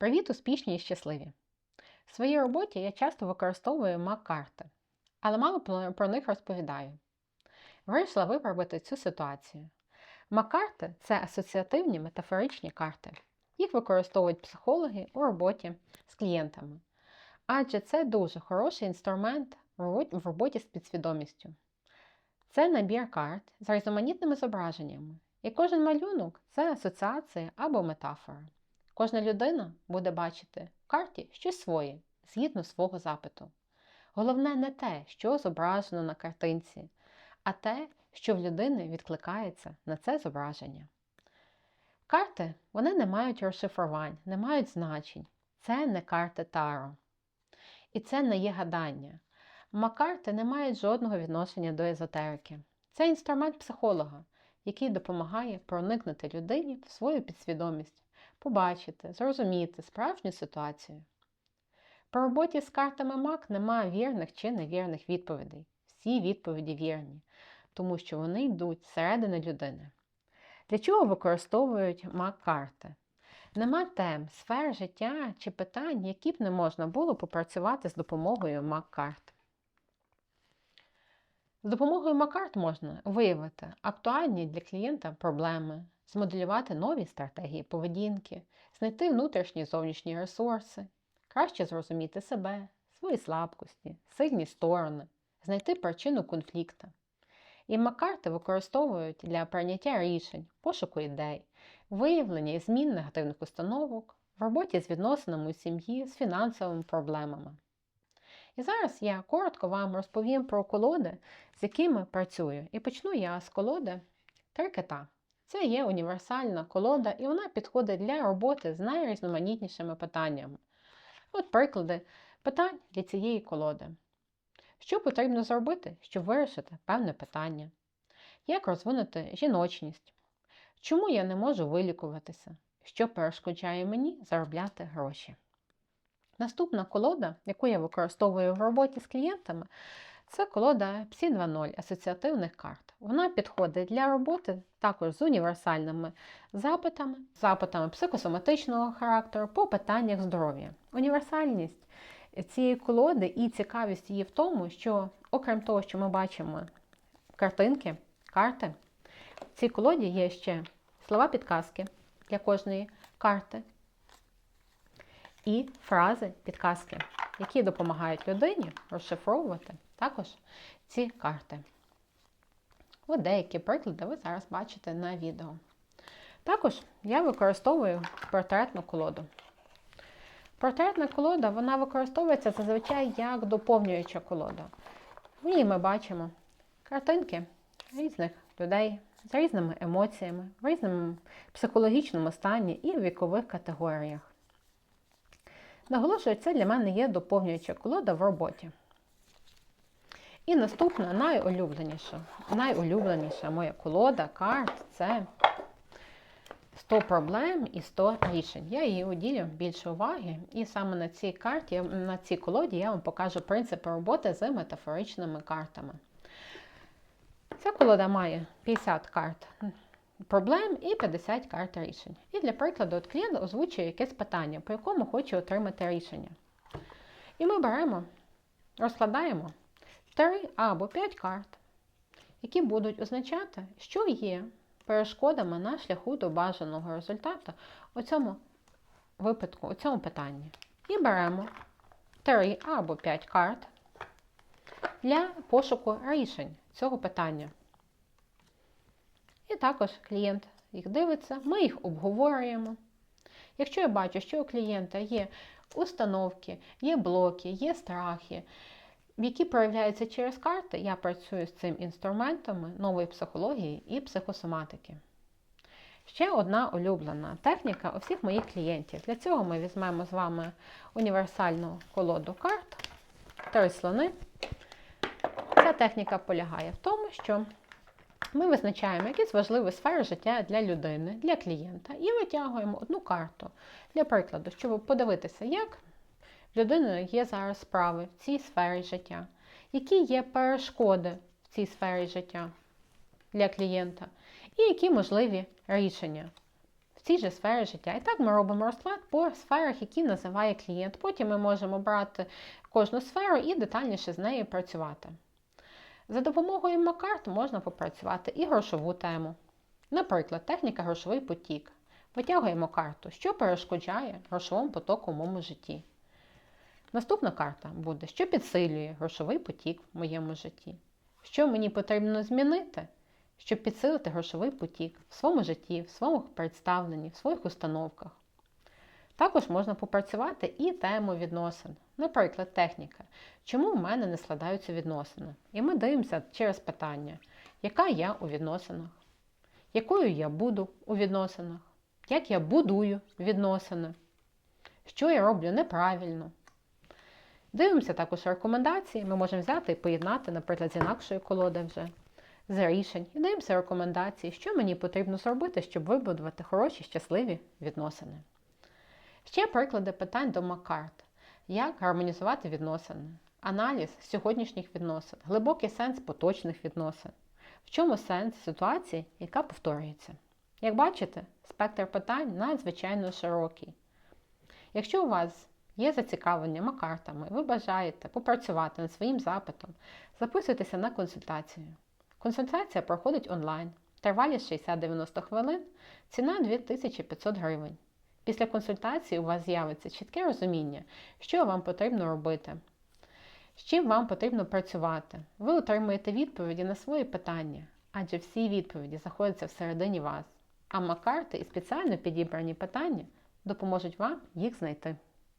Привіт, успішні і щасливі! В своїй роботі я часто використовую мак-карти, але мало про- них розповідаю. Вирішила виправити цю ситуацію. Мак-карти це асоціативні метафоричні карти. Їх використовують психологи у роботі з клієнтами. Адже це дуже хороший інструмент в роботі з підсвідомістю. Це набір карт з різноманітними зображеннями, і кожен малюнок це асоціація або метафора. Кожна людина буде бачити в карті щось своє, згідно свого запиту. Головне не те, що зображено на картинці, а те, що в людини відкликається на це зображення. Карти вони не мають розшифрувань, не мають значень. Це не карти Таро. І це не є гадання. Макарти не мають жодного відношення до езотерики. Це інструмент психолога, який допомагає проникнути людині в свою підсвідомість, побачити, зрозуміти справжню ситуацію. По роботі з картами МАК немає вірних чи невірних відповідей. Всі відповіді вірні, тому що вони йдуть зсередини людини. Для чого використовують МАК-карти? Нема тем, сфер життя чи питань, які б не можна було попрацювати з допомогою МАК-карт. З допомогою МАК-карт можна виявити актуальні для клієнта проблеми, змоделювати нові стратегії поведінки, знайти внутрішні зовнішні ресурси, краще зрозуміти себе, свої слабкості, сильні сторони, знайти причину конфлікту. І МАК-карти використовують для прийняття рішень, пошуку ідей, виявлення і змін негативних установок, в роботі з відносинами у сім'ї, з фінансовими проблемами. І зараз я коротко вам розповім про колоди, з якими працюю. І почну я з колоди Три кита. Це є універсальна колода, і вона підходить для роботи з найрізноманітнішими питаннями. От приклади питань для цієї колоди. Що потрібно зробити, щоб вирішити певне питання? Як розвинути жіночність? Чому я не можу вилікуватися? Що перешкоджає мені заробляти гроші? Наступна колода, яку я використовую в роботі з клієнтами, це колода Psi 2.0 асоціативних карт. Вона підходить для роботи також з універсальними запитами, запитами психосоматичного характеру по питаннях здоров'я. Універсальність цієї колоди і цікавість її в тому, що, окрім того, що ми бачимо картинки, карти, в цій колоді є ще слова підказки для кожної карти і фрази підказки, які допомагають людині розшифровувати також ці карти. От деякі приклади ви зараз бачите на відео. Також я використовую портретну колоду. Портретна колода вона використовується зазвичай як доповнююча колода. В ній ми бачимо картинки різних людей з різними емоціями, в різному психологічному стані і в вікових категоріях. Наголошую, це для мене є доповнююча колода в роботі. І наступна найулюбленіша, найулюбленіша моя колода карт це 100 проблем і 100 рішень. Я їй уділю більше уваги, і саме на цій карті, на цій колоді я вам покажу принципи роботи з метафоричними картами. Ця колода має 50 карт проблем і 50 карт рішень. І для прикладу, от клієнт озвучує якесь питання, по якому хоче отримати рішення. І ми беремо, розкладаємо 3 або 5 карт, які будуть означати, що є перешкодами на шляху до бажаного результату у цьому випадку, у цьому питанні. І беремо 3 або 5 карт для пошуку рішень цього питання. І також клієнт їх дивиться, ми їх обговорюємо. Якщо я бачу, що у клієнта є установки, є блоки, є страхи, які проявляються через карти, я працюю з цим інструментами нової психології і психосоматики. Ще одна улюблена техніка у всіх моїх клієнтів. Для цього ми візьмемо з вами універсальну колоду карт, три слони. Ця техніка полягає в тому, що ми визначаємо якісь важливі сфери життя для людини, для клієнта, і витягуємо одну карту. Для прикладу, щоб подивитися, як в людини є зараз справи в цій сфері життя, які є перешкоди в цій сфері життя для клієнта, і які можливі рішення в цій же сфері життя. І так ми робимо розклад по сферах, які називає клієнт. Потім ми можемо брати кожну сферу і детальніше з нею працювати. За допомогою Макарт можна попрацювати і грошову тему. Наприклад, техніка грошовий потік. Витягуємо карту, що перешкоджає грошовому потоку в моєму житті. Наступна карта буде, що підсилює грошовий потік в моєму житті. Що мені потрібно змінити, щоб підсилити грошовий потік в своєму житті, в своєму представленні, в своїх установках. Також можна попрацювати і тему відносин. Наприклад, техніка. Чому в мене не складаються відносини? І ми дивимося через питання, яка я у відносинах, якою я буду у відносинах, як я будую відносини, що я роблю неправильно. Дивимося також рекомендації. Ми можемо взяти і поєднати, наприклад, з інакшої колоди вже з рішень. І дивимося рекомендації, що мені потрібно зробити, щоб вибудувати хороші, щасливі відносини. Ще приклади питань до Маккарт. Як гармонізувати відносини, аналіз сьогоднішніх відносин, глибокий сенс поточних відносин. В чому сенс ситуації, яка повторюється? Як бачите, спектр питань надзвичайно широкий. Якщо у вас є зацікавлення макартами, ви бажаєте попрацювати над своїм запитом, записуйтеся на консультацію. Консультація проходить онлайн, тривалість 60-90 хвилин, ціна 2500 гривень. Після консультації у вас з'явиться чітке розуміння, що вам потрібно робити, з чим вам потрібно працювати. Ви отримуєте відповіді на свої питання, адже всі відповіді знаходяться всередині вас. А макарти і спеціально підібрані питання допоможуть вам їх знайти.